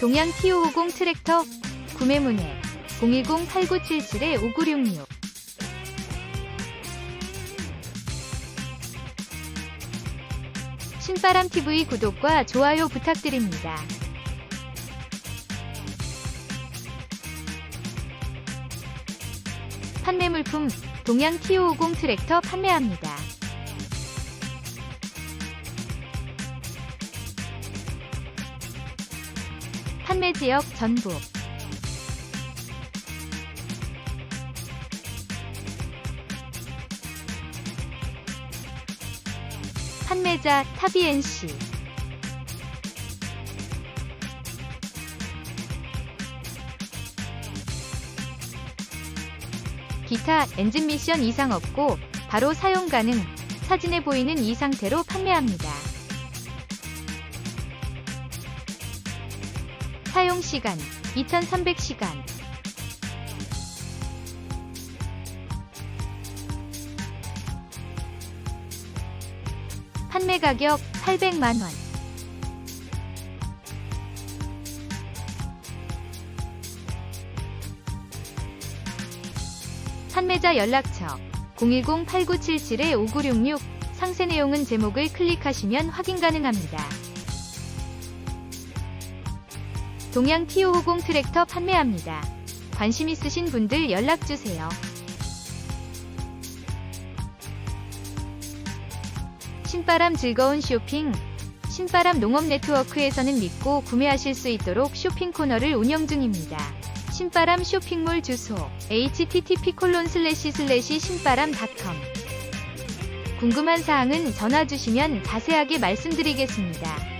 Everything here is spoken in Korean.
동양 T550 트랙터 구매 문의 010-8977-5966 신바람TV 구독과 좋아요 부탁드립니다. 판매 물품 동양 T550 트랙터 판매합니다. 판매 지역 전부. 판매자 타비엔씨 기타 엔진 미션 이상 없고 바로 사용 가능. 사진에 보이는 이 상태로 판매합니다. 사용 시간 2300시간. 판매 가격 800만원. 판매자 연락처 010-8977-5966 상세 내용은 제목을 클릭하시면 확인 가능합니다. 동양 T550 트랙터 판매합니다. 관심 있으신 분들 연락주세요. 신바람 즐거운 쇼핑 신바람 농업 네트워크에서는 믿고 구매하실 수 있도록 쇼핑 코너를 운영 중입니다. 신바람 쇼핑몰 주소 http 신바람com 궁금한 사항은 전화 주시면 자세하게 말씀드리겠습니다.